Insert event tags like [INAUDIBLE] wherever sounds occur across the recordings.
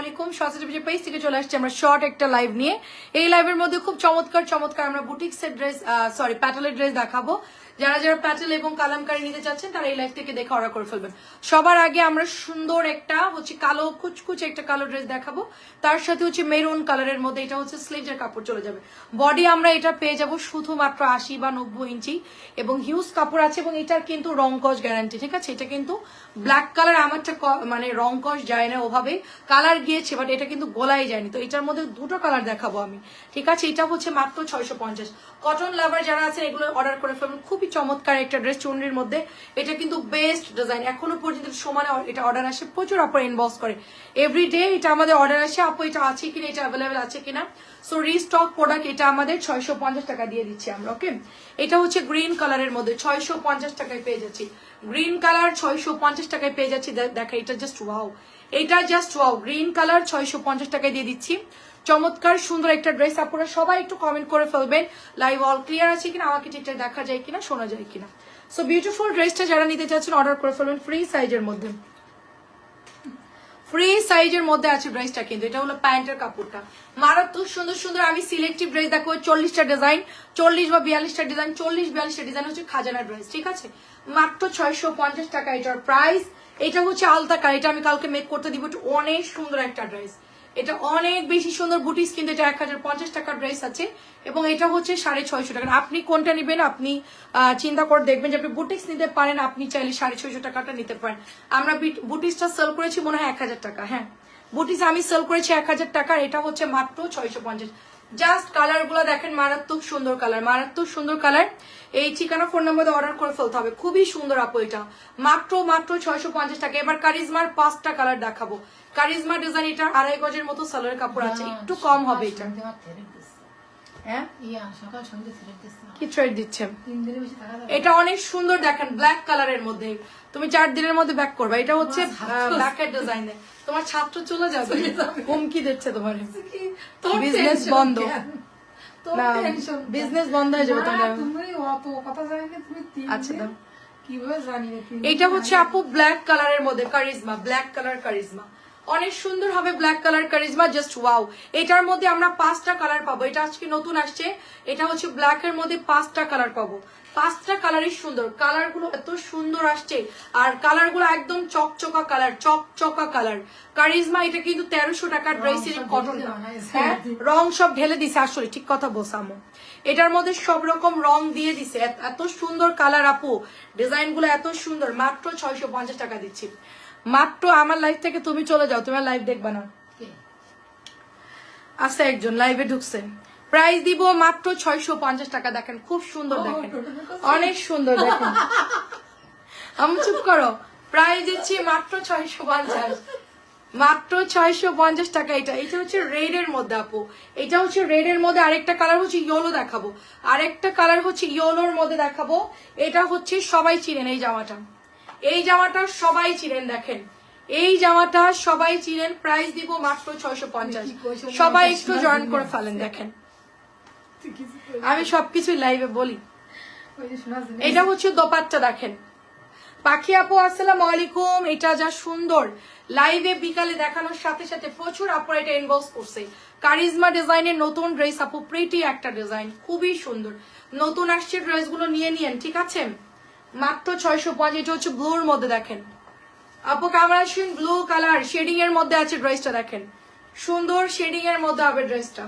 আলাইকুম পেজ থেকে চলে আসছি আমরা শর্ট একটা লাইভ নিয়ে। এই লাইভের মধ্যে খুব চমৎকার চমৎকার আমরা বুটিক্সের ড্রেস সরি প্যাটালের ড্রেস দেখাবো। যারা যারা প্যাটেল এবং কালামকারি নিতে চাচ্ছেন, তারা এই লাইফ থেকে দেখে অর্ডার করে ফেলবেন। সবার আগে আমরা সুন্দর একটা হচ্ছে কালো, কুচকুচে একটা কালো ড্রেস দেখাবো। তার সাথে হচ্ছে মেরুন কালারের মধ্যে এটা হচ্ছে স্লিভের কাপড় চলে যাবে। বডি আমরা এটা পেয়ে যাব শুধুমাত্র আশি বা নব্বই ইঞ্চি এবং হিউজ কাপড় আছে এবং এটার কিন্তু রং কস গ্যারান্টি ঠিক আছে? এটা কিন্তু ব্ল্যাক কালার আমারটা মানে রং কস যায় না ওভাবে। কালার গিয়েছে বাট এটা কিন্তু গোলাই যায়নি। তো এটার মধ্যে দুটো কালার দেখাবো আমি, ঠিক আছে? এটা হচ্ছে মাত্র ছয়শো পঞ্চাশ। কটন লাভার যারা আছে এগুলো অর্ডার করে ফেলবেন। খুবই চমৎকার একটা ড্রেস চুনরির মধ্যে। এটা কিন্তু বেস্ট ডিজাইন এখনও পর্যন্ত সমানে এটা অর্ডার আসে, প্রচুর আপনার ইনবক্স করে। এভরি ডে এটা আমাদের অর্ডার আসে, আপু এটা আছে কিনা, এটা অ্যাভেলেবেল আছে কিনা। সো রিস্টক প্রোডাক্ট এটা আমাদের ছয়শো পঞ্চাশ টাকা দিয়ে দিচ্ছি আমরা ওকে এটা হচ্ছে গ্রিন কালারের মধ্যে ছয়শো পঞ্চাশ টাকায় পেয়ে যাচ্ছি। গ্রিন কালার ছয়শো পঞ্চাশ টাকায় পেয়ে যাচ্ছি দেখা এটা জাস্ট ওয়াও এটা জাস্ট ওয়াও গ্রিন কালার ছয়শো পঞ্চাশ টাকায় দিয়ে দিচ্ছি। চমৎকার, সুন্দর একটা ড্রেস আপনারা সবাই একটু কমেন্ট করে ফেলবেন লাইভ অল ক্লিয়ার আছে কিনা, আমাকে ঠিকঠাক দেখা যায় কিনা, শোনা যায় কিনা। সো বিউটিফুল ড্রেসটা যারা নিতে চাচ্ছেন অর্ডার করে ফেলবেন ফ্রি সাইজের মধ্যে। ফ্রি সাইজের মধ্যে আছে ড্রেসটা কিন্তু, এটা হলো প্যান্টের কাপড়টা। মারাত্মক সুন্দর সুন্দর, আমি সিলেক্টিভ ড্রেস দেখো, চল্লিশটা ডিজাইন চল্লিশ বা বিয়াল্লিশটা ডিজাইন চল্লিশ, বিয়াল্লিশটা ডিজাইন হচ্ছে খাজানা ড্রেস ঠিক আছে? মাত্র ছয়শো পঞ্চাশ টাকা এটার প্রাইস এটা হচ্ছে আলতা কার এটা আমি কালকে মেক করতে দিব অনেক সুন্দর একটা ড্রেস এটা অনেক বেশি সুন্দর বুটিস কিন্তু এটা এক হাজার পঞ্চাশ টাকার ড্রেস আছে এবং এটা হচ্ছে সাড়ে ছয়শো টাকা। আপনি কোনটা নেবেন আপনি চিন্তা করে দেখবেন যে আপনি বুটিক্স নিতে পারেন, আপনি চাইলে সাড়ে ছয়শো টাকাটা নিতে পারেন। আমরা বুটিক্সটা সেল করেছি মনে হয় এক হাজার টাকা হ্যাঁ। বুটিস আমি সেল করেছি এক হাজার টাকা, এটা হচ্ছে মাত্র ছয়শো পঞ্চাশ। জাস্ট কালারগুলো দেখেন, মারাত্মক সুন্দর কালার মারাত্মক সুন্দর কালার এই ঠিকানা ফোন নাম্বার অর্ডার করে ফেলতে হবে। খুবই সুন্দর আপু এটা। মাত্র মাত্র ছয়শো পঞ্চাশ টাকা। এবার কারিজমার পাঁচটা কালার দেখাবো। কারিজমা ডিজাইন এটা আড়াই গজের মতো সালোয়ার কাপড় আছে। একটু কম হবে এটা। হ্যাঁ? থ্রেড দিচ্ছে? কি এটা অনেক সুন্দর দেখেন ব্ল্যাক কালারের মধ্যে। তুমি চার দিনের মধ্যে ব্যাক করবে। এটা হচ্ছে ব্ল্যাক এর তোমার ছাত্র চলে যাবে। হুমকি দিচ্ছে তোমার। tension বন্ধ। business বন্ধ হয়ে যাবে তোমার। আচ্ছা, দাও। কীভাবে জানি এটা হচ্ছে আপু ব্ল্যাক কালারের মধ্যে কারিজমা ব্ল্যাক কালার কারিজমা অনেক সুন্দর হবে black colour charisma just wow এটার মধ্যে আমরা পাঁচটা কালার পাবো। এটা আজকে নতুন আসছে। এটা হচ্ছে ব্ল্যাক এর মধ্যে পাঁচটা কালার পাবো। পাঁচটা কালারই সুন্দর। কালারগুলো এত সুন্দর আসছে। আর কালারগুলো একদম চকচকা কালার চকচকা কালার কারিজমা এটা কিন্তু তেরোশো টাকার ড্রেস সব কটন রং সব ঢেলে দিছে আসলে ঠিক কথা আমু এটার মধ্যে সব রকম রং দিয়ে দিছে। এত- সুন্দর কালার আপু। ডিজাইনগুলো এত সুন্দর। মাত্র ছয়শো পঞ্চাশ টাকা দিচ্ছি। মাত্র আমার লাইফ থেকে তুমি চলে যাও তোমার লাইভ দেখবা না। আছে একজন লাইভে ঢুকছে। প্রাইস দিব মাত্র ছয়শো পঞ্চাশ টাকা দেখেন খুব সুন্দর দেখেন। অনেক সুন্দর দেখেন। আমি চুপ করো। প্রাইস দিচ্ছি মাত্র ছয়শো পঞ্চাশ। মাত্র ছয়শো পঞ্চাশ টাকা এটা। এটা হচ্ছে রেড এর মধ্যে আপু। এটা হচ্ছে রেড এর মধ্যে আরেকটা কালার হচ্ছে ইয়েলো দেখাবো। আরেকটা কালার হচ্ছে ইয়েলোর মধ্যে দেখাবো। এটা হচ্ছে সবাই চিনেন এই জামাটা। এই জামাটা সবাই চিনেন দেখেন। এই জামাটা সবাই চিনেন প্রাইস দিব মাত্র ছয়শো পঞ্চাশ। সবাই একটু জয়েন করে। ফেলেন দেখেন। আমি সবকিছুই লাইভে বলি। এটা হচ্ছে দোপাট্টা দেখেন। পাখি আপু আসসালাম আলাইকুম। এটা যা সুন্দর। লাইভে বিকালে দেখানোর সাথে সাথে প্রচুর আপু এটা ইনবক্স করছে। কারিজমা ডিজাইনের নতুন ড্রেস আপু প্রিটি একটা ডিজাইন খুবই সুন্দর। নতুন আসছে ড্রেসগুলো নিয়ে নিয়েন ঠিক আছে? মাত্র ছয়শো পাঁচ এটা হচ্ছে ব্লুর মধ্যে দেখেন। আপু ক্যামেরা আসুন ব্লু কালার শেডিং এর মধ্যে আছে ড্রেসটা দেখেন। সুন্দর শেডিং এর মধ্যে হবে ড্রেসটা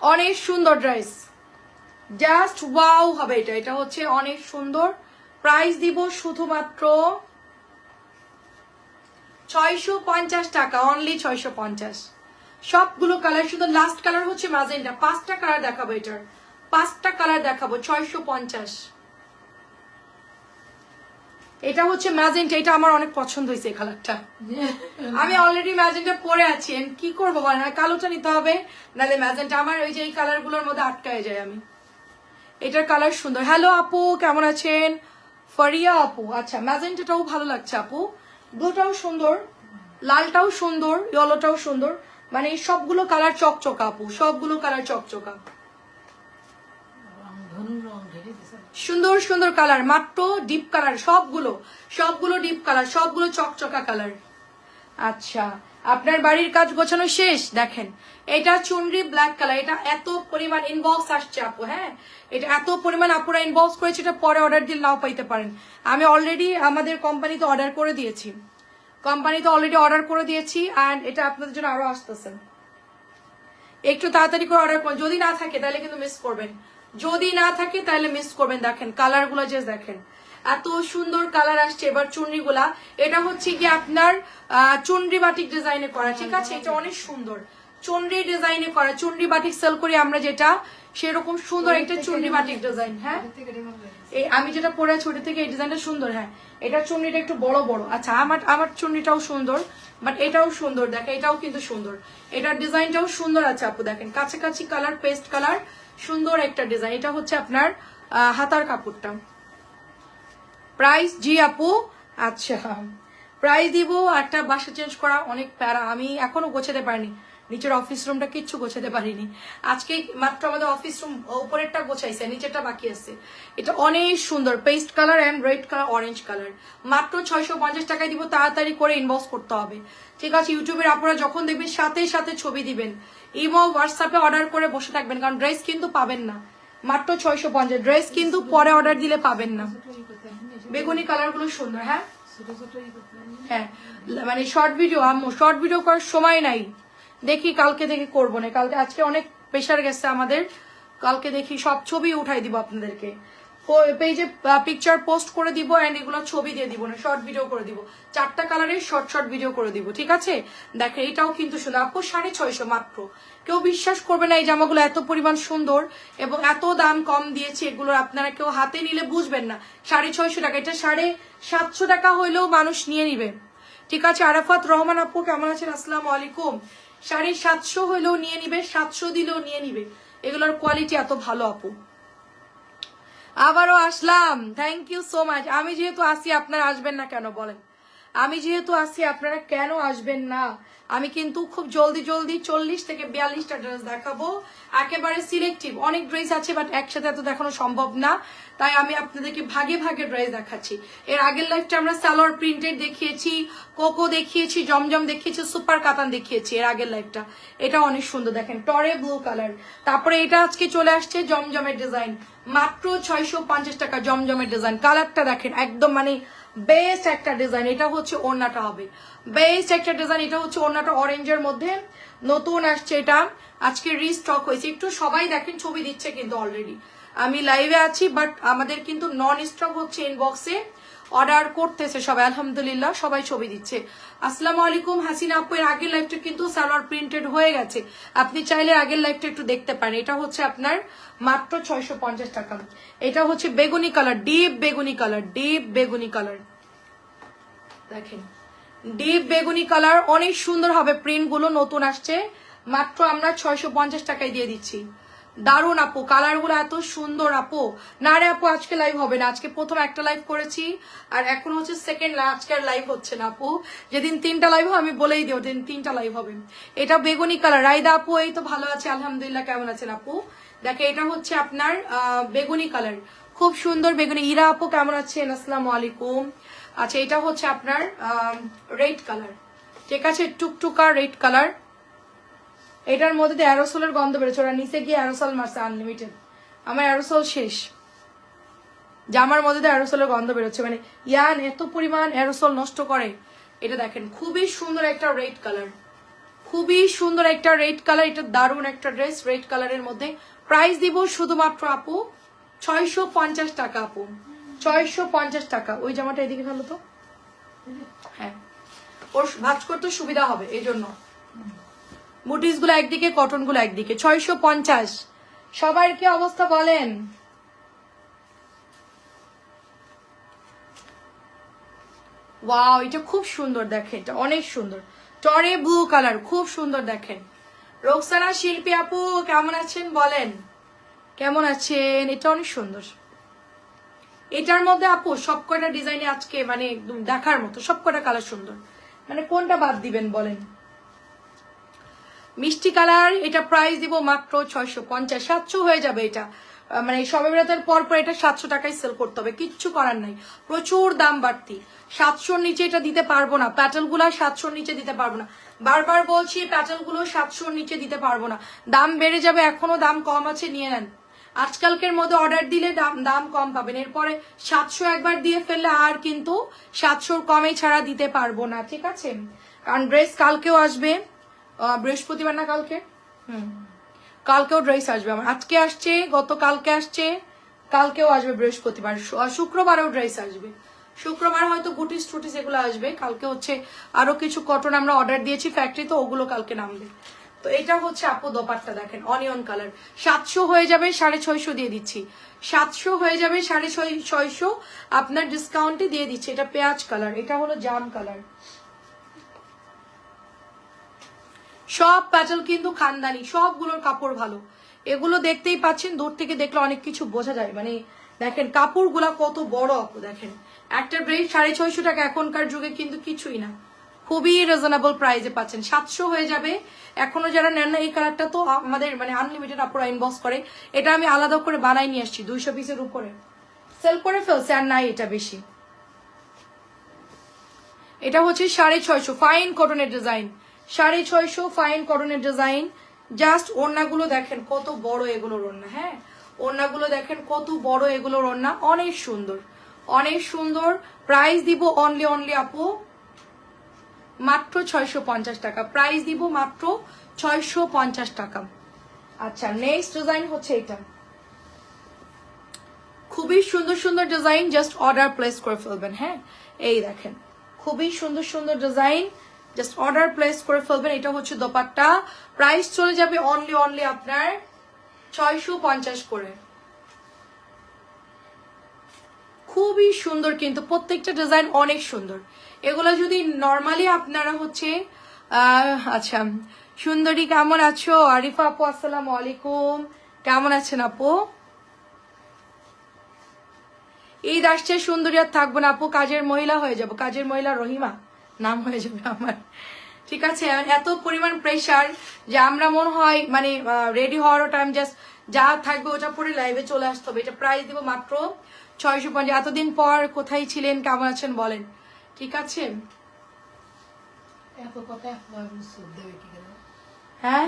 অনেক সুন্দর ড্রেস জাস্ট ওয়াও হবে এটা। এটা হচ্ছে অনেক সুন্দর। প্রাইস দিব শুধুমাত্র ছয়শো পঞ্চাশ টাকা অনলি ছয়শো পঞ্চাশ। সবগুলো কালার শুধু লাস্ট কালার হচ্ছে ম্যাজেন্টা পাঁচটা কালার দেখাবো এটার। পাঁচটা কালার দেখাবো, ছয়শো পঞ্চাশ। এটা হচ্ছে ম্যাজেন্টা এটা আমার অনেক পছন্দ হয়েছে এই কালারটা। [LAUGHS] আমি অলরেডি ম্যাজেন্টা পরে আছি কি করব বলেন কালোটা নিতে হবে নাহলে ম্যাজেন্টা আমার ওই যে এই কালারগুলোর মধ্যে আটকায় যায় আমি। এটার কালার সুন্দর। হ্যালো আপু কেমন আছেন? ফারিয়া আপু আচ্ছা ম্যাজেন্টাটাও ভালো লাগছে আপু। ব্লুটাও সুন্দর লালটাও সুন্দর ইয়েলোটাও সুন্দর। মানে এই সবগুলো কালার চকচকা আপু সবগুলো কালার চকচকা। সুন্দর সুন্দর কালার মাত্র ডিপ কালার, সবগুলো সবগুলো ডিপ কালার, সবগুলো চকচকা কালার। আচ্ছা আপনার বাড়ির কাজ গোছানো শেষ? দেখেন, এটা চুনরি ব্ল্যাক কালার এটা এত পরিমাণ ইনবক্স আসছে আপু হ্যাঁ? এটা এত পরিমাণ আপুরা ইনবক্স করেছে, এটা পরে অর্ডার দিলে নাও পাইতে পারেন। আমি অলরেডি আমাদের কোম্পানিতে অর্ডার করে দিয়েছি। কোম্পানিতে অলরেডি অর্ডার করে দিয়েছি অ্যান্ড এটা আপনাদের জন্য আরও আসতেছে। একটু তাড়াতাড়ি করে অর্ডার করুন। যদি না থাকে, তাহলে কিন্তু মিস করবেন। যদি না থাকে তাহলে মিস করবেন। দেখেন কালারগুলো যে দেখেন। এত সুন্দর কালার আসছে। এবার চুনরি গুলা এটা হচ্ছে কি আপনার আহ, চুনরি বাটিক ডিজাইনে করা ঠিক আছে? এটা অনেক সুন্দর। চুনরি ডিজাইনে করা চুনরি বাটিক সেল করি আমরা যেটা সেরকম সুন্দর একটা চুনরি বাটিক ডিজাইন হ্যাঁ? এই আমি যেটা পরে আছি ওটা থেকে এই ডিজাইনটা সুন্দর হ্যাঁ? এটা চুন্নিটা একটু বড় বড়। আচ্ছা আমার আমার চুন্নিটাও সুন্দর বাট এটাও সুন্দর। দেখেন এটাও কিন্তু সুন্দর। এটার ডিজাইনটাও সুন্দর আছে আপু। দেখেন কাছাকাছি কালার পেস্ট কালার সুন্দর একটা ডিজাইন এটা হচ্ছে আপনার হাতার কাপড়টা। প্রাইস জি আপু আচ্ছা। প্রাইস দিব একটা বাসা চেঞ্জ করা অনেক প্যারা। আমি এখনও গোছাতে পারিনি। নিচের অফিস রুমটা কিচ্ছু গোছাতে পারিনি। আজকে মাত্র আমাদের অফিস রুম উপরেরটা গোছাইছে, নিচেরটা বাকি আছে। এটা অনেক সুন্দর paste colour and red colour orange colour মাত্র ছয়শো পঞ্চাশ টাকায় দিব, তাড়াতাড়ি করে ইনবক্স করতে হবে। ঠিক আছে, ইউটিউবের আপনারা যখন দেখবেন, সাথে সাথে ছবি দিবেন। ইমো, হোয়াটসঅ্যাপে অর্ডার করে বসে থাকবেন, কারণ ড্রেস কিন্তু পাবেন না। মাত্র ছয়শো পঞ্চাশ। ড্রেস কিন্তু পরে অর্ডার দিলে পাবেন না। বেগুনি কালারগুলো সুন্দর হ্যাঁ? হ্যাঁ। মানে শর্ট ভিডিও, আম্মু, শর্ট ভিডিও করার সময় নাই। দেখি কালকে দেখি করব না। কালকে, আজকে অনেক প্রেশার গেছে আমাদের। কালকে দেখি সব ছবি উঠাই দিব আপনাদেরকে। পেজে পিকচার পোস্ট করে দিব অ্যান্ড এগুলো ছবি দিয়ে দিব না শর্ট ভিডিও করে দিব। চারটা কালারের শর্ট শর্ট ভিডিও করে দিব, ঠিক আছে? দেখেন এটাও কিন্তু সুন্দর। আপু, সাড়ে ছয়শো মাত্র। কেউ বিশ্বাস করবে না এই জামাগুলো এত পরিমাণ সুন্দর এবং এত দাম কম দিয়েছে এগুলোর আপনারা কেউ হাতে নিলে বুঝবেন না। সাড়ে ছয়শো টাকা, এটা সাড়ে সাতশো টাকা হইলেও মানুষ নিয়ে নিবে। ঠিক আছে, আরাফাত রহমান আপু, কেমন আছেন? আসসালামু আলাইকুম। সাড়ে সাতশো হইলেও নিয়ে নিবে, সাতশো দিলেও নিয়ে নিবে। এগুলোর কোয়ালিটি এত ভালো, আপু। আবারও আসলাম। থ্যাংক ইউ সো মাচ আমি যেহেতু আসি আপনারা আসবেন না কেন বলেন? আমি যেহেতু আসি আপনারা কেন আসবেন না? আমি কিন্তু খুব জলদি জলদি চল্লিশ থেকে বিয়াল্লিশটা ড্রেস দেখাবো। একেবারে সিলেক্টিভ অনেক ড্রেস আছে বাট একসাথে এত দেখানো সম্ভব না। তাই আমি আপনাদেরকে ভাগে ভাগে ড্রেস দেখাচ্ছি। এর আগের লাইফটা আমরা সালোয়ার প্রিন্টেড দেখিয়েছি কোকো দেখিয়েছি, জমজম দেখিয়েছি সুপার কাতান দেখিয়েছি এর আগের লাইফটা এটা অনেক সুন্দর, দেখেন টরে ব্লু কালার তারপরে এটা আজকে চলে আসছে জমজমের ডিজাইন মাত্র ছয়শো পঞ্চাশ টাকা জমজমের ডিজাইন কালারটা দেখেন, একদম মানে বেস্ট একটা ডিজাইন এটা হচ্ছে ওড়নাটা হবে। বেস্ট একটা ডিজাইন এটা হচ্ছে ওড়নাটা অরেঞ্জের মধ্যে। নতুন আসছে এটা। আজকে রিস্টক হয়েছে। একটু সবাই দেখেন, ছবি দিচ্ছে কিন্তু অলরেডি আমি লাইভে আছি বাট আমাদের কিন্তু নন স্টক হচ্ছে ইনবক্সে অর্ডার করতেছে সবাই, আলহামদুলিল্লাহ, সবাই ছবি দিচ্ছে। আসসালামু আলাইকুম, হাসিনা আপু, এর আগের লাইভটা কিন্তু সালোয়ার প্রিন্টেড হয়ে গেছে। আপনি চাইলে আগের লাইভটা একটু দেখতে পারেন। এটা হচ্ছে আপনার মাত্র ছয়শো পঞ্চাশ টাকা। এটা হচ্ছে বেগুনি কালার ডিপ বেগুনি কালার ডিপ বেগুনি কালার দেখেন ডিপ বেগুনি কালার অনেক সুন্দর হবে প্রিন্টগুলো, নতুন আসছে। মাত্র আমরা ছয়শো পঞ্চাশ টাকায় দিয়ে দিচ্ছি। দারুণ আপু কালারগুলো এত সুন্দর আপু। না রে আপু, আজকে লাইভ হবে না। আজকে প্রথম একটা লাইভ করেছি, আর এখন হচ্ছে সেকেন্ড আজকে আর লাইভ হচ্ছে না আপু। যেদিন তিনটা লাইভ হবে, আমি বলেই দিই, ওদিন তিনটা লাইভ হবে। এটা বেগুনি কালার রাইদা আপু, এই তো ভালো আছে, আলহামদুলিল্লাহ, কেমন আছেন আপু? দেখে এটা হচ্ছে আপনার বেগুনি কালার খুব সুন্দর বেগুনি। ইরা আপু, কেমন আছেন? আসসালামু আলাইকুম। আচ্ছা এটা হচ্ছে আপনার রেড কালার ঠিক আছে, টুকটুকা রেড কালার এটার মধ্যে দিয়ে অ্যারোসলের গন্ধ বেরোচ্ছে, ওরা নিচে গিয়ে অ্যারোসল মারছে আনলিমিটেড আমার অ্যারোসল শেষ। জামার মধ্যে দিয়ে অ্যারোসলের গন্ধ বেরোচ্ছে মানে ইয়ান, এত পরিমাণ অ্যারোসল নষ্ট করে। এটা দেখেন, খুবই সুন্দর একটা রেড কালার খুবই সুন্দর একটা রেড কালার এটা দারুণ একটা ড্রেস রেড কালারের মধ্যে। প্রাইস দিব শুধুমাত্র আপু ছয়শো পঞ্চাশ টাকা, আপু। ছয়শো পঞ্চাশ টাকা। ওই জামাটা এদিকে ফেলো তো। হ্যাঁ। ওর ভাজ করতে সুবিধা হবে এই জন্য বুটিসগুলো একদিকে কটনগুলো একদিকে। ছয়শো পঞ্চাশ। সবার কি অবস্থা বলেন? ওয়াও এটা খুব সুন্দর দেখেন, এটা অনেক সুন্দর। টরে ব্লু কালার খুব সুন্দর দেখেন। রোকসানা শিল্পী আপু, কেমন আছেন বলেন? কেমন আছেন? এটা অনেক সুন্দর। এটার মধ্যে আপু সব কয়টা ডিজাইনে আজকে মানে দেখার মতো সব কয়টা কালার সুন্দর। মানে কোনটা বাদ দিবেন বলেন? মিষ্টি কালার, এটা প্রাইস দিব মাত্র ছয়শো পঞ্চাশ, সাতশো হয়ে যাবে এটা। মানে সবে বেড়াতের পর পর এটা সাতশো টাকায় সেল করতে হবে, কিচ্ছু করার নাই। প্রচুর দাম বাড়তি। সাতশোর নিচে এটা দিতে পারব না প্যাটেলগুলা সাতশোর নিচে দিতে পারব না। বারবার বলছি প্যাটেলগুলো সাতশোর নিচে দিতে পারব না। দাম বেড়ে যাবে, এখনও দাম কম আছে, নিয়ে নেন। আজকালকের মধ্যে অর্ডার দিলে দাম দাম কম পাবেন। এরপরে সাতশো একবার দিয়ে ফেললে আর কিন্তু সাতশোর কমে ছাড়া দিতে পারব না, ঠিক আছে? কারণ ড্রেস কালকেও আসবে। বৃহস্পতিবার না কালকে? হুম কালকেও ড্রেস আসবে আমার। আজকে আসছে গত কালকে আসছে, কালকেও আসবে বৃহস্পতিবার। শুক্রবারেও ড্রেস আসবে। শুক্রবার হয়তো গুটিস টুটিস এগুলো আসবে। কালকে হচ্ছে আরও কিছু কটন আমরা অর্ডার দিয়েছি ফ্যাক্টরি তো, ওগুলো কালকে নামবে। তো এটা হচ্ছে আপু দোপাট্টা দেখেন অনিয়ন কালার সাতশো হয়ে যাবে সাড়ে ছয়শো দিয়ে দিচ্ছি। সাতশো হয়ে যাবে সাড়ে ছয় ছয়শো, আপনার ডিসকাউন্টে দিয়ে দিচ্ছি। এটা পেঁয়াজ কালার এটা হলো জাম কালার সব প্যাটেল কিন্তু খানদানি, সবগুলোর কাপড় ভালো। এগুলো দেখতেই পাচ্ছেন, দূর থেকে দেখলে অনেক কিছু বোঝা যায়। মানে দেখেন, কাপড়গুলা কত বড় আপু দেখেন। একটা ড্রেস সাড়ে ছয়শো টাকা এখনকার যুগে কিন্তু কিছুই না। খুবই রিজনেবল প্রাইসে পাচ্ছেন। সাতশো হয়ে যাবে। এখনও যারা নেন না, এই কালারটা তো আমাদের মানে আনলিমিটেড আপুরা ইনবক্স করে। এটা আমি আলাদা করে বানাই নিয়ে আসছি, দুইশো পিসের উপরে। সেল করে ফেলছে, আর নাই এটা বেশি। এটা হচ্ছে সাড়ে ছয়শো ফাইন কটনের ডিজাইন সাড়ে ছয়শো ফাইন কটনের ডিজাইন জাস্ট ওড়নাগুলো দেখেন, কত বড় এগুলোর ওড়না হ্যাঁ? ওড়নাগুলো দেখেন, কত বড় এগুলোর ওড়না, অনেক সুন্দর। অনেক সুন্দর। প্রাইস দিব অনলি অনলি আপু, মাত্র ছয়শো পঞ্চাশ টাকা। প্রাইস দিব মাত্র ছয়শো পঞ্চাশ টাকা। আচ্ছা নেক্সট ডিজাইন হচ্ছে এটা। খুবই সুন্দর সুন্দর ডিজাইন জাস্ট অর্ডার প্লেস করে ফেলবেন হ্যাঁ? এই দেখেন, খুবই সুন্দর সুন্দর ডিজাইন জাস্ট অর্ডার প্লেস করে ফেলবেন। এটা হচ্ছে দোপাট্টা। প্রাইস চলে যাবে অনলি অনলি আপনার ছয়শো পঞ্চাশ করে। খুবই সুন্দর কিন্তু প্রত্যেকটা ডিজাইন অনেক সুন্দর। এগুলো যদি নর্মালি আপনারা হচ্ছে আচ্ছা সুন্দরী কেমন আছো? আরিফা আপু, আসসালামু আলাইকুম। কেমন আছেন আপু? ঈদ আসছে, সুন্দরী আর থাকব না আপু, কাজের মহিলা হয়ে যাব। কাজের মহিলা রহিমা। নাম হয়ে যাবে আমার। ঠিক আছে এত পরিমাণ প্রেশার যে আমরা মনে হয় মানে রেডি হওয়ারও টাইম জাস্ট যা থাকবে ওটা পরে লাইভে চলে আসতে হবে। এটা প্রাইস দিব মাত্র ছয়শো পঞ্চাশ। এতদিন পর কোথায় ছিলেন কেমন আছেন বলেন। ঠিক আছে? হ্যাঁ?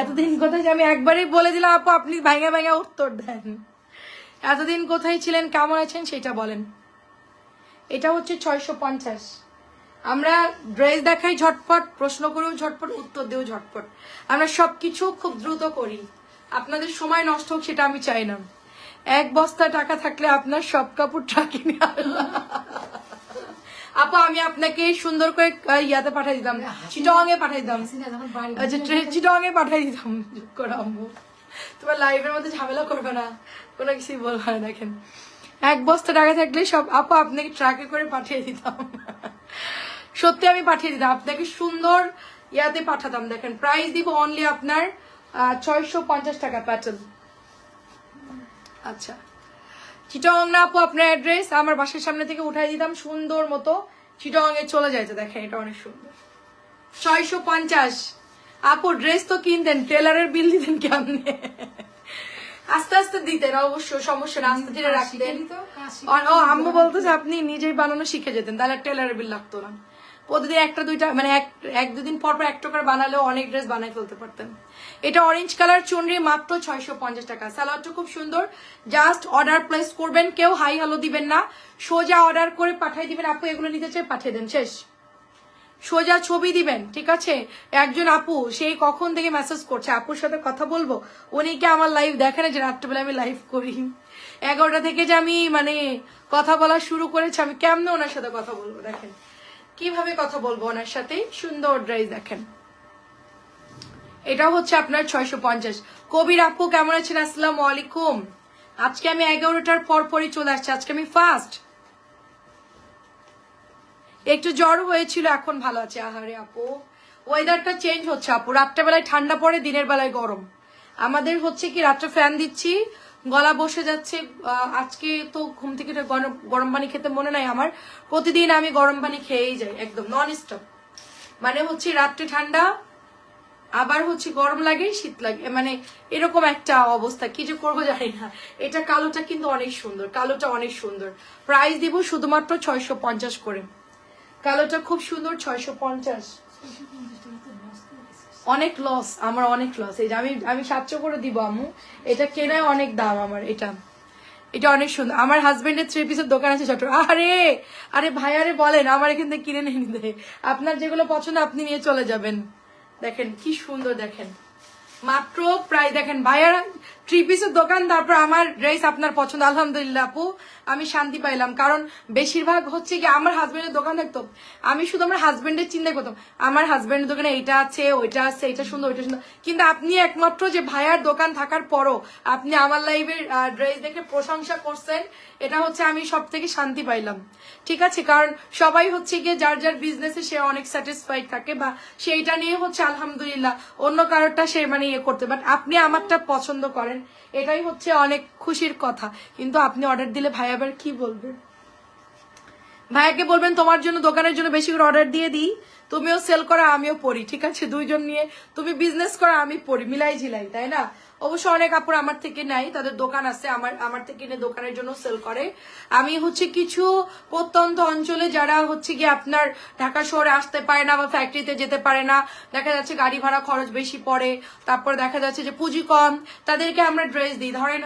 এতদিন কোথায় আমি একবারই বলে দিলাম আপু আপনি ভাঙা ভাঙা উত্তর দেন। এতদিন কোথায় ছিলেন কেমন আছেন সেটা বলেন। এটা হচ্ছে ছয়শো পঞ্চাশ। আমরা ড্রেস দেখাই ঝটপট প্রশ্ন করেও ঝটপট উত্তর দেও ঝটপট। আমরা সবকিছু খুব দ্রুত করি। আপনাদের সময় নষ্ট হোক সেটা আমি চাই না। এক বস্তা টাকা থাকলে আপনার সব কাপড় ট্রাকে। আপু আমি আপনাকে সুন্দর করে ইয়াতে পাঠাই দিতাম। চিটং এ পাঠাই দিতাম। আচ্ছা চিটং এ পাঠাই দিতাম। আম্মু তোমার লাইফের মধ্যে ঝামেলা করবে না। কোনো কিছুই বলবে না দেখেন। এক বস্তা টাকা থাকলে সব আপু আপনাকে ট্রাকে করে পাঠিয়ে দিতাম। সত্যি আমি পাঠিয়ে দিতাম। আপনাকে সুন্দর ইয়াতে পাঠাতাম দেখেন। প্রাইস দিব অনলি আপনার ছয়শো পঞ্চাশ টাকা প্যাটার্ন আচ্ছা। চিটং না আপু আপনার অ্যাড্রেস আমার বাসার সামনে থেকে উঠাই দিতাম সুন্দর মতো। চিটং এ চলে যাইতে দেখেন এটা অনেক সুন্দর। ছয়শো পঞ্চাশ। আপু ড্রেস তো কিনতেন টেলারের বিল দিতেন কেমনে? আস্তে আস্তে দিতেন অবশ্য সমস্যা না আস্তে ধীরে রাখতেন। ও আম্মু বলতেছে আপনি নিজেই বানানো শিখে যেতেন তাহলে টেলারের বিল লাগতো না। প্রতিদিন একটা, দুইটা মানে এক এক, দুদিন পর পর একটা করে বানালেও অনেক ড্রেস বানাই ফেলতে পারতেন। এটা অরেঞ্জ কালার চুনরি মাত্র ছয়শো পঞ্চাশ টাকা। সালোয়ারটা খুব সুন্দর। জাস্ট অর্ডার প্লেস করবেন, কেউ হাই হ্যালো দিবেন না। সোজা অর্ডার করে পাঠিয়ে দিবেন। আপু, এগুলো নিতে চাই, পাঠিয়ে দেন, শেষ। সোজা ছবি দিবেন, ঠিক আছে? একজন আপু, সেই কখন থেকে মেসেজ করছে? আপুর সাথে কথা বলব? উনি কি আমার লাইভ দেখে না যে রাত্রেবেলা আমি লাইভ করি? এগারোটা থেকে যে আমি মানে কথা বলা শুরু করেছি, আমি কেমনে ওনার সাথে কথা বলব, দেখেন। কীভাবে কথা বলব ওনার সাথে? সুন্দর ড্রেস দেখেন। এটা হচ্ছে আপনার ছয়শো পঞ্চাশ। কবির আপু, কেমন আছেন? আসসালামু আলাইকুম। আজকে আমি এগারোটার পর পরই চলে আসছি। আজকে আমি ফার্স্ট একটু জ্বর হয়েছিল, এখন ভালো আছে। আহারে আপু ওয়েদারটা চেঞ্জ হচ্ছে আপু। রাত্রেবেলায় ঠান্ডা পড়ে, দিনের বেলায় গরম। আমাদের হচ্ছে কি, রাত্রে ফ্যান দিচ্ছি। গলা বসে যাচ্ছে। আজকে তো ঘুম থেকে গরম পানি খেতে মনে নাই আমার। প্রতিদিন আমি গরম পানি খেয়েই যাই একদম নন স্টপ মানে হচ্ছে রাত্রে ঠান্ডা, আবার হচ্ছে গরম লাগে, শীত লাগে। মানে এরকম একটা অবস্থা, কি যে করব জানি না। এটা কালোটা কিন্তু অনেক সুন্দর, কালোটা অনেক সুন্দর। প্রাইস দিব শুধুমাত্র ছয়শো পঞ্চাশ করে। কালোটা খুব সুন্দর, ছয়শো পঞ্চাশ। অনেক লস আমার অনেক লস এই যে আমি আমি সাতশো করে দিব আমু এটা কেনায় অনেক দাম আমার, এটা। এটা অনেক সুন্দর। আমার হাজবেন্ডের থ্রি পিসের দোকান আছে ছোট। আরে আরে ভাই, আরে বলেন, আমার এখান থেকে কিনে নিয়ে নিতে আপনার যেগুলো পছন্দ, আপনি নিয়ে চলে যাবেন। দেখেন, কি সুন্দর দেখেন। মাত্র প্রায়, দেখেন, ভাইয়ার থ্রি পিসের দোকান, তারপর আমার ড্রেস আপনার পছন্দ, আলহামদুলিল্লাহ আপু, আমি শান্তি পাইলাম। কারণ বেশিরভাগ হচ্ছে কি, আমার হাজবেন্ডের দোকান দেখতো। আমি শুধু আমার হাজবেন্ডের চিন্তা করতাম, আমার হাজবেন্ডের দোকানে এইটা আছে, ওইটা আছে এটা সুন্দর, ওইটা সুন্দর। কিন্তু আপনি একমাত্র যে ভাইয়ার দোকান থাকার পরও আপনি আমার লাইভের ড্রেস দেখে প্রশংসা করছেন, এটা হচ্ছে আমি সব থেকে শান্তি পাইলাম। ঠিক আছে? কারণ সবাই হচ্ছে গিয়ে যার যার বিজনেসে সে অনেক স্যাটিসফাইড থাকে বা সেইটা নিয়ে হচ্ছে আলহামদুলিল্লাহ অন্য কারোরটা সে মানে ইয়ে করতে বাট আপনি আমারটা পছন্দ করেন। এটাই হচ্ছে অনেক খুশির কথা। কিন্তু আপনি অর্ডার দিলে ভাই আবার কি বলবেন ভাইয়াকে বলবেন, তোমার জন্য দোকানের জন্য বেশি করে অর্ডার দিয়ে দিই। তুমিও সেল করা, আমিও পড়ি, ঠিক আছে? দুইজন নিয়ে তুমি বিজনেস করা, আমি পড়ি, মিলাই ঝিলাই, তাই না? অবশ্য অনেক কাপড় আমার থেকে নেয় তাদের দোকান আছে, আমার আমার থেকে নিয়ে দোকানের জন্য সেল করে। আমি হচ্ছে কিছু প্রত্যন্ত অঞ্চলে যারা হচ্ছে কি আপনার ঢাকা শহরে আসতে পারে না বা ফ্যাক্টরিতে যেতে পারে না, দেখা যাচ্ছে গাড়ি ভাড়া খরচ বেশি পড়ে, তারপর দেখা যাচ্ছে যে পুঁজি কম, তাদেরকে আমরা ড্রেস দিই। ধরেন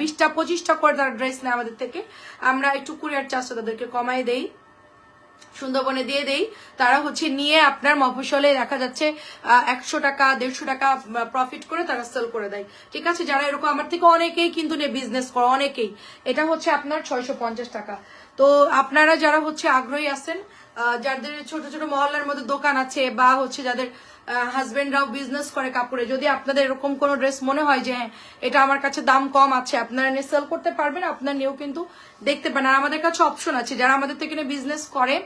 বিশটা, পঁচিশটা করে তারা ড্রেস নেয় আমাদের থেকে, আমরা একটু কুরিয়ার চার্জটা তাদেরকে কমাই দেই। সুন্দরবনে দিয়ে দেই। তারা হচ্ছে নিয়ে আপনার মফসলে দেখা যাচ্ছে একশো টাকা, দেড়শো টাকা প্রফিট করে তারা সেল করে দেয়। ঠিক আছে? যারা এরকম আমার থেকে অনেকেই কিন্তু নিয়ে বিজনেস করে, অনেকেই। এটা হচ্ছে আপনার ছয়শো পঞ্চাশ টাকা। তো আপনারা যারা হচ্ছে আগ্রহী আছেন যাদের ছোট ছোট মহল্লার মধ্যে দোকান আছে বা হচ্ছে যাদের হাজবেন্ডরাও বিজনেস করে কাপড়ে। যদি আপনাদের এরকম কোনো ড্রেস মনে হয় যে এটা আমার কাছে দাম কম আছে, আপনারা নিয়ে সেল করতে পারবেন, আপনার নিয়েও কিন্তু দেখতে পারেন। আর আমাদের কাছে অপশন আছে, যারা আমাদের থেকে বিজনেস করে,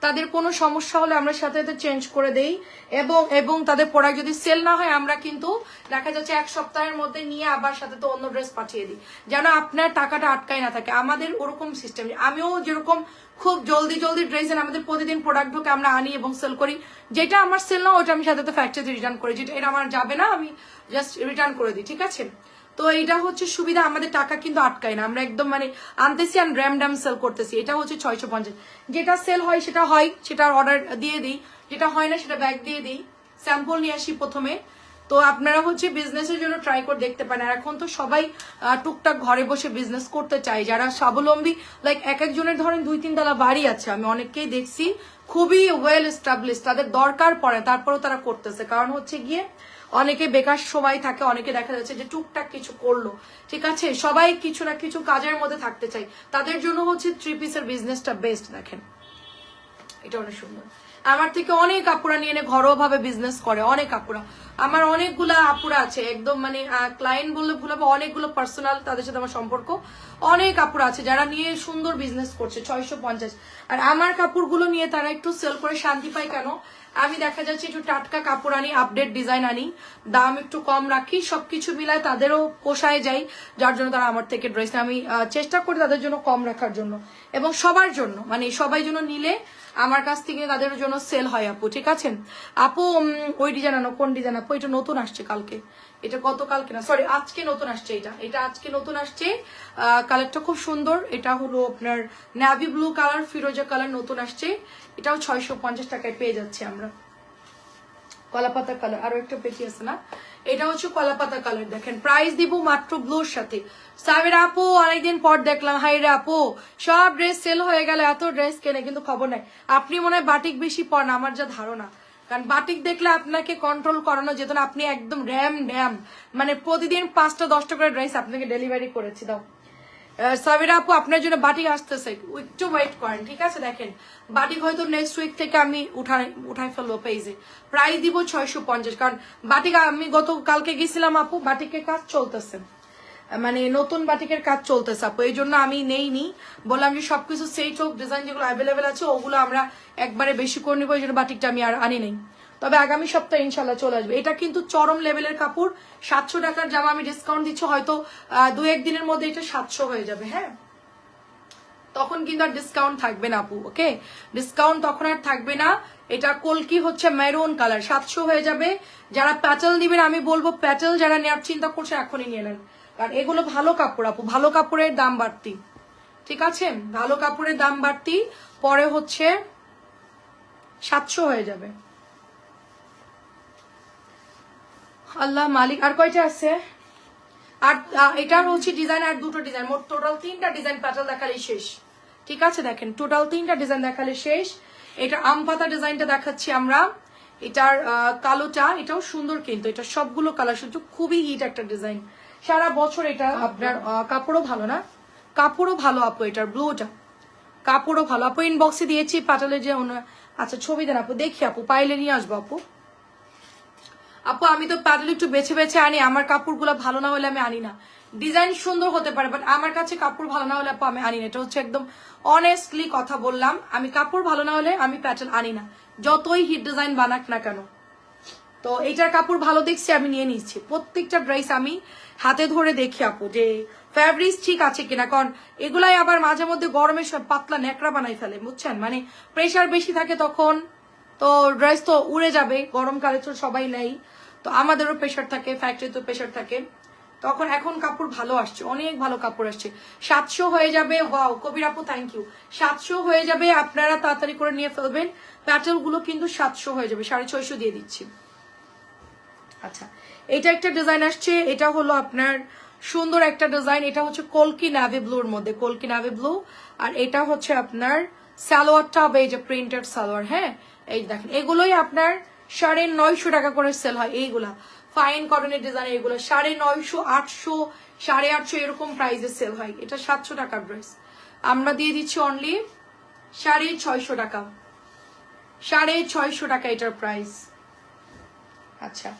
তাদের কোনো সমস্যা হলে আমরা সাথে সাথে চেঞ্জ করে দেই। এবং এবং তাদের প্রোডাক্ট যদি সেল না হয়, আমরা কিন্তু দেখা যাচ্ছে এক সপ্তাহের মধ্যে নিয়ে আবার সাথে তো অন্য ড্রেস পাঠিয়ে দিই। যেন আপনার টাকাটা আটকায় না থাকে। আমাদের ওরকম সিস্টেম আমিও যেরকম খুব জলদি জলদি ড্রেস আমাদের প্রতিদিন প্রোডাক্ট ঢুকে আমরা আনি এবং সেল করি। যেটা আমার সেল না, ওটা আমি সাথে ফ্যাক্টরিতে রিটার্ন করি। যেটা এটা আমার যাবে না, আমি জাস্ট রিটার্ন করে দিই, ঠিক আছে? তো এটা হচ্ছে সুবিধা, আমাদের টাকা কিন্তু আটকায় না। আমরা একদম মানে আনতেছি আর র্যাম ড্যাম সেল করতেছি। এটা হচ্ছে ছয়শো পঞ্চাশ। যেটা সেল হয়, সেটা হয় সেটা অর্ডার দিয়ে দিই। যেটা হয় না, সেটা ব্যাগ দিয়ে দিই। স্যাম্পল নিয়ে আসি প্রথমে। তো আপনারা হচ্ছে বিজনেসের জন্য ট্রাই করে দেখতে পারেন। আর এখন তো সবাই টুকটাক ঘরে বসে বিজনেস করতে চায়। যারা স্বাবলম্বী লাইক এক একজনের ধরেন দুই তিন তলা বাড়ি আছে, আমি অনেককেই দেখছি। খুবই ওয়েল এস্টাবলিশ তাদের দরকার পড়ে, তারপরেও তারা করতেছে। কারণ হচ্ছে গিয়ে অনেকে বেকার সময় থাকে, অনেকে দেখা যাচ্ছে যে টুকটাক কিছু করল, ঠিক আছে? সবাই কিছু না কিছু কাজের মধ্যে থাকতে চাই তাদের জন্য হচ্ছে থ্রি পিসের বিজনেসটা বেস্ট দেখেন। এটা অনেক সুন্দর। আমার থেকে অনেক আপুরা নিয়ে এনে ঘরোয়া ভাবে বিজনেস করে, অনেক আপুরা। আমার অনেকগুলা আপুরা আছে, একদম মানে ক্লায়েন্ট বললে ভুল হবে, অনেকগুলো পার্সোনাল তাদের সাথে আমার সম্পর্ক। অনেক কাপড় আছে যারা নিয়ে সুন্দর বিজনেস করছে, ছয়শো পঞ্চাশ। আর আমার কাপড়গুলো নিয়ে তারা একটু সেল করে শান্তি পায় কেন? আমি দেখা যাচ্ছে একটু টাটকা কাপড় আনি আপডেট ডিজাইন আনি, দাম একটু কম রাখি, সবকিছু মিলায় তাদেরও পোষায় যাই, যার জন্য তারা আমার থেকে ড্রেস আমি চেষ্টা করি তাদের জন্য কম রাখার জন্য। এবং সবার জন্য মানে সবাই জন্য নিলে আমার কাছ থেকে তাদের জন্য সেল হয়, আপু, ঠিক আছে? আপু ওই ডিজাইন আনো, কোন ডিজাইন আপু, এটা নতুন আসছে কালকে। এটা গতকালকে না সরি আজকে নতুন আসছে এটা। এটা আজকে নতুন আসছে। কালারটা খুব সুন্দর। এটা হলো আপনার ন্যাভি ব্লু কালার ফিরোজা কালার নতুন আসছে। এটাও ছয়শো পঞ্চাশ টাকায় পেয়ে যাচ্ছে আমরা। কলাপাতা কালার আরও একটা পেটি আছে না? এটা হচ্ছে কলাপাতা কালার দেখেন। প্রাইস দিব মাত্র ব্লুর সাথে। সাবের আপু, অনেকদিন পর দেখলাম। হাই রে আপু, সব ড্রেস সেল হয়ে গেল, এত ড্রেস কেনে, কিন্তু খবর নাই। আপনি মনে হয় বাটিক বেশি পন আমার যা ধারণা। কারণ বাটিক দেখলে আপনাকে কন্ট্রোল করানো যেত না, আপনি একদম র্যাম ড্যাম মানে প্রতিদিন পাঁচটা, দশটা করে ড্রেস আপনাকে ডেলিভারি করেছি, দাও। সাবিরা আপু, আপনার জন্য বাটিক আসতেছে। একটু ওয়েট করেন, ঠিক আছে? দেখেন বাটিক হয়তো নেক্সট উইক থেকে আমি উঠাই উঠাই ফেলব পেজে প্রাইস দিব ছয়শো পঞ্চাশ, কারণ বাটিক আমি গত কালকে গেছিলাম আপু বাটিকের কাজ চলতেছে। মানে নতুন বাটিকের কাজ চলতেছে আপু, এই জন্য আমি নেইনি। বললাম যে সবকিছু সেই চোখ ডিজাইন যেগুলো অ্যাভেলেবেল আছে, ওগুলো আমরা একবারে বেশি করে নিবো, এই জন্য বাটিকটা আমি আর আনি নাই। তবে আগামী সপ্তাহে ইনশাল্লাহ চলে আসবে। এটা কিন্তু চরম লেভেলের কাপড়। সাতশো টাকার জামা আমি ডিসকাউন্ট দিচ্ছি, হয়তো দু এক দিনের মধ্যে এটা সাতশো হয়ে যাবে হ্যাঁ? তখন কিন্তু আর ডিসকাউন্ট থাকবে না আপু, ওকে? ডিসকাউন্ট তখন আর থাকবে না। এটা কলকি হচ্ছে মেরুন কালার সাতশো হয়ে যাবে। যারা প্যাটেল দিবেন, আমি বলব প্যাটেল যারা নেওয়ার চিন্তা করছে এখনই নিয়ে নেন। কারণ এগুলো ভালো কাপড় আপু, ভালো কাপড়ের দাম বাড়তি। ঠিক আছে? ভালো কাপড়ের দাম বাড়তি, পরে হচ্ছে সাতশো হয়ে যাবে। আল্লাহ মালিক। আর কয়টা আছে? আর এটার হচ্ছে ডিজাইন আর দুটো ডিজাইন মোট টোটাল তিনটা ডিজাইন প্যাটাল দেখালে শেষ। ঠিক আছে দেখেন টোটাল তিনটা ডিজাইন দেখালে শেষ। এটা আম পাতা ডিজাইনটা দেখাচ্ছি আমরা। এটার কালোটা এটাও সুন্দর কিন্তু। এটা সবগুলো কালার সহ্য খুবই হিট একটা ডিজাইন সারা বছর এটা আপনার কাপড়ও ভালো না? কাপড়ও ভালো আপু এটার ব্লুটা কাপড়ও ভালো। আপু ইনবক্সে দিয়েছি পাটালে যে আচ্ছা ছবি দেন আপু দেখি আপু পাইলে নিয়ে আসব আপু। আপু, আমি তো প্যাডেল একটু বেছে বেছে আনি, আমার কাপড়গুলো ভালো না হলে আমি আনি না। ডিজাইন সুন্দর হতে পারে বাট আমার কাছে কাপড় ভালো না হলে আপু, আমি আনি না। এটা হচ্ছে একদম অনেস্টলি কথা বললাম, আমি কাপড় ভালো না হলে আমি প্যাটেল আনি না। যতই হিট ডিজাইন বানাক না কেন। তো এইটার কাপড় ভালো দেখছি, আমি নিয়ে নিচ্ছি। প্রত্যেকটা ড্রেস আমি হাতে ধরে দেখি আপু, যে ফ্যাব্রিক্স ঠিক আছে কিনা, কারণ এগুলাই আবার মাঝে মধ্যে গরমের সময় পাতলা ন্যাকড়া বানাই ফেলে, বুঝছেন? মানে প্রেশার বেশি থাকে তখন, তো ড্রেস তো উড়ে যাবে, গরমকালে তো সবাই নেই। তো আমাদেরও প্রেশার থাকে ফ্যাক্টরিতেও প্রেশার থাকে। তখন এখন কাপড় ভালো আসছে, অনেক ভালো কাপড় আসছে। সাতশো হয়ে যাবে ওয়াও কবির আপু থ্যাংক ইউ সাতশো হয়ে যাবে, আপনারা তাড়াতাড়ি করে নিয়ে ফেলবেন। প্যাটেলগুলো কিন্তু সাতশো হয়ে যাবে, সাড়ে ছয়শো দিয়ে দিচ্ছি। আচ্ছা এটা একটা ডিজাইন আসছে, এটা হলো আপনার সুন্দর একটা ডিজাইন এটা হচ্ছে কলকি নাভি ব্লুর মধ্যে, কলকি নাভি ব্লু আর এটা হচ্ছে আপনার সালোয়ারটা হবে, এই যে প্রিন্টেড সালোয়ার হ্যাঁ? এই দেখেন, এগুলোই আপনার সাড়ে নয়শো টাকা করে সেল হয় এইগুলা। ফাইন কটনের ডিজাইন এগুলো সাড়ে নয়শো, আটশো, সাড়ে আটশো এরকম প্রাইসে সেল হয়। এটা সাতশো টাকার ড্রেস আমরা দিয়ে দিচ্ছি অনলি সাড়ে ছয়শো টাকা। সাড়ে ছয়শো টাকা এটার প্রাইস আচ্ছা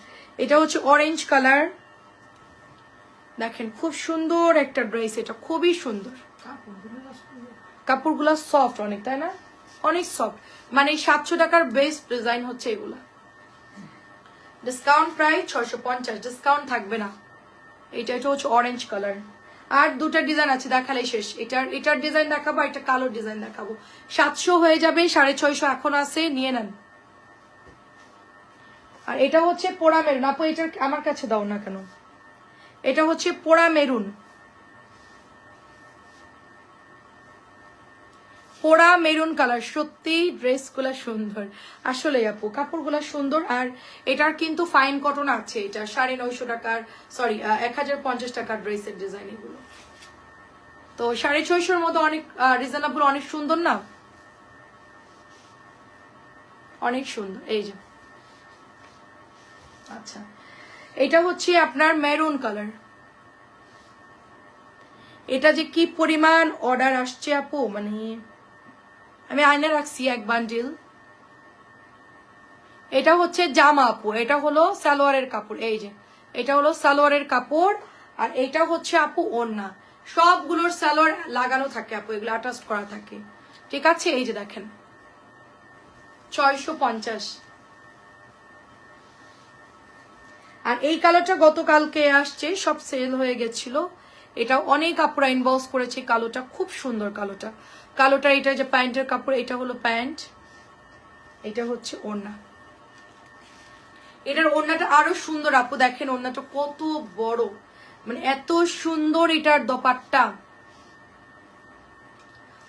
এটা হচ্ছে অরেঞ্জ কালার দেখেন, খুব সুন্দর একটা ড্রেস এটা, খুবই সুন্দর। কাপড়গুলো সফট অনেক, তাই না? অনেক সফট মানে সাতশো টাকার বেস্ট ডিজাইন হচ্ছে এগুলা। ডিসকাউন্ট প্রায় ছয়শো পঞ্চাশ ডিসকাউন্ট থাকবে না। এটা এটা হচ্ছে অরেঞ্জ কালার আর দুটা ডিজাইন আছে দেখালে শেষ। এটার এটার ডিজাইন দেখাবো এটা কালো ডিজাইন দেখাবো। সাতশো হয়ে যাবে, সাড়ে ছয়শো এখন আছে, নিয়ে নেন। আর এটা হচ্ছে পোড়া মেরুন। আপু, এটা আমার কাছে দাও না কেন? এটা হচ্ছে পোড়া মেরুন। পোড়া মেরুন কালার, সত্যি ড্রেসগুলা সুন্দর। আসলে আপু, কাপড়গুলা সুন্দর আর এটার কিন্তু ফাইন কটন আছে, এটা সাড়ে নয়শো টাকার সরি এক হাজার পঞ্চাশ টাকার ড্রেসের ডিজাইন এগুলো। তো সাড়ে ছয়শোর মতো অনেক রিজনেবল অনেক সুন্দর না? অনেক সুন্দর, এই যে। আচ্ছা এটা হচ্ছে আপনার মেরুন কালার। এটা যে কি পরিমাণ অর্ডার আসছে আপু মানে আমি আয়না রাখছি এক বান্ডিল। এটা হচ্ছে জামা আপু, এটা হলো সালোয়ারের কাপড়, এই যে। এটা হলো সালোয়ারের কাপড় আর এটা হচ্ছে আপু ওড়না। সবগুলোর সালোয়ার লাগানো থাকে আপু, এগুলো অ্যাটাচ করা থাকে। ঠিক আছে? এই যে দেখেন। ছয়শো পঞ্চাশ। আর এই কালোটা গতকালকে আসছে, সব সেল হয়ে গেছিল। এটা অনেক কাপড় ইনবক্স করেছে কালোটা, খুব সুন্দর কালোটা। কালোটা এটা যে প্যান্টের কাপড় এটা হলো প্যান্ট। এটা হচ্ছে ওড়না। এটার ওড়নাটা আরও সুন্দর, আপু দেখেন ওড়নাটা কত বড়। মানে এত সুন্দর এটার দপাট্টা।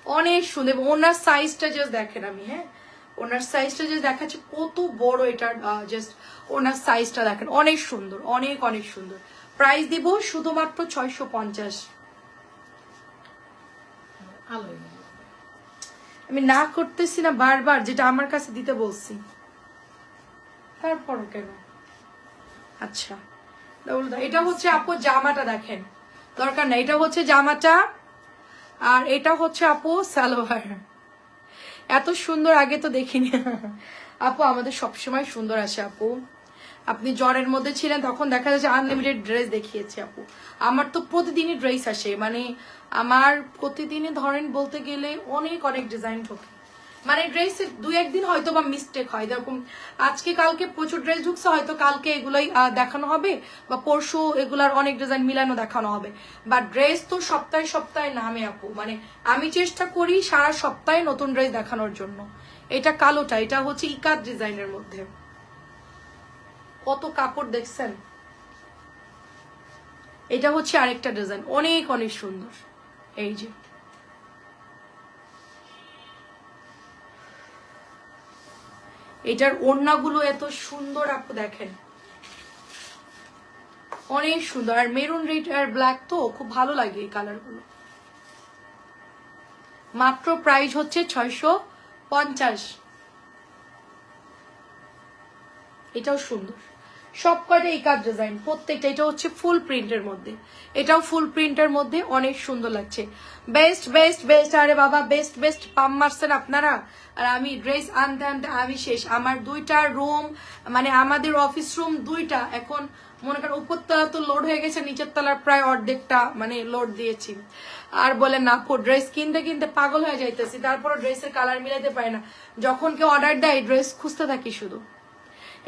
অনেক সুন্দর। এবং ওনার সাইজটা জাস্ট দেখেন আমি হ্যাঁ? ওনার সাইজটা জাস্ট দেখাচ্ছে কত বড় এটার জাস্ট ওনার সাইজটা দেখেন। অনেক সুন্দর, অনেক অনেক সুন্দর। প্রাইস দিব শুধুমাত্র ছয়শো পঞ্চাশ। আমি না করতেছি না বারবার, যেটা আমার কাছে দিতে বলছি। তারপরও কেন? আচ্ছা। এটা হচ্ছে আপু জামাটা দেখেন। দরকার না এটা হচ্ছে জামাটা আর এটা হচ্ছে আপু সালোয়ার। এত সুন্দর, আগে তো দেখিনি। আপু, আমাদের সবসময় সুন্দর আসে আপু। আপনি জ্বরের মধ্যে ছিলেন, তখন দেখা যাচ্ছে আনলিমিটেড ড্রেস দেখিয়েছে আপু। আমার তো প্রতিদিনই ড্রেস আসে মানে আমার প্রতিদিনই ধরেন বলতে গেলে অনেক অনেক ডিজাইন ঢোকে মানে ড্রেসের দুই একদিন হয়তো বা মিস্টেক হয়। যেরকম আজকে কালকে প্রচুর ড্রেস ঢুকছে, হয়তো কালকে এগুলোই দেখানো হবে, বা পরশু এগুলার অনেক ডিজাইন মিলানো, দেখানো হবে। বা ড্রেস তো সপ্তাহে সপ্তাহে নামে আপু। মানে আমি চেষ্টা করি সারা সপ্তাহে নতুন ড্রেস দেখানোর জন্য। এটা কালোটা, এটা হচ্ছে ইকাত ডিজাইনের মধ্যে। কত কাপড় দেখছেন? এটা হচ্ছে আরেকটা ডিজাইন অনেক অনেক সুন্দর। এই যে। এটার ওড়নাগুলো এত সুন্দর আপু দেখেন। অনেক সুন্দর। আর মেরুন রেড আর ব্ল্যাক তো খুব ভালো লাগে এই কালারগুলো মাত্র প্রাইস হচ্ছে ছয়শো পঞ্চাশ। এটাও সুন্দর। সব কয়টা এই কাজ ডিজাইন প্রত্যেকটা, এটা হচ্ছে ফুল প্রিন্টের মধ্যে। এটাও ফুল প্রিন্টের মধ্যে অনেক সুন্দর লাগছে। বেস্ট বেস্ট বেস্ট আরে বাবা বেস্ট বেস্ট পাম মারছেন আপনারা? আর আমি ড্রেস আনতে আনতে, আমি শেষ। আমার দুইটা রুম মানে আমাদের অফিস রুম দুইটা, এখন মনে করেন উপরতলা তো লোড হয়ে গেছে, নিচের তলার প্রায় অর্ধেকটা মানে লোড দিয়েছি। আর বলে না পো ড্রেস কিনতে কিনতে পাগল হয়ে যাইতেছি তারপরে ড্রেসের কালার মিলাতে পারে না। যখন কেউ অর্ডার দেয় ড্রেস খুঁজতে থাকি শুধু।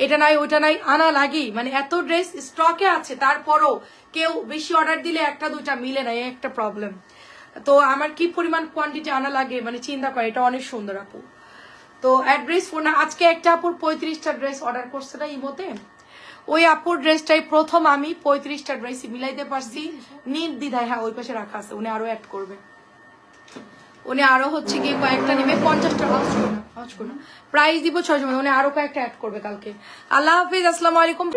এটা নাই ওইটা নাই আনা লাগেই। মানে এত ড্রেস স্টকে আছে তারপরও কেউ বেশি অর্ডার দিলে একটা দুইটা মিলে না একটা প্রবলেম তো আমার কি পরিমাণ কোয়ান্টিটি আনা লাগে মানে চিন্তা করে এটা অনেক সুন্দর আপু। তো অ্যাড্রেস ফোন আজকে একটা আপুর পঁয়ত্রিশটা ড্রেস অর্ডার করছে না ইমোতে। ওই আপুর ড্রেসটাই প্রথম আমি পঁয়ত্রিশটা ড্রেস মিলাইতে পারছি। নির্দ্বিধায় হ্যাঁ ওই পাশে রাখা আছে উনি আরও অ্যাড করবে। উনি আরও হচ্ছে গিয়ে কয়েকটা নেবে, পঞ্চাশটা হাউস করো না প্রাইস দিব ছয় সময় উনি আরও কয়েকটা অ্যাড করবে কালকে। আল্লাহ হাফিজ, আসসালামু আলাইকুম।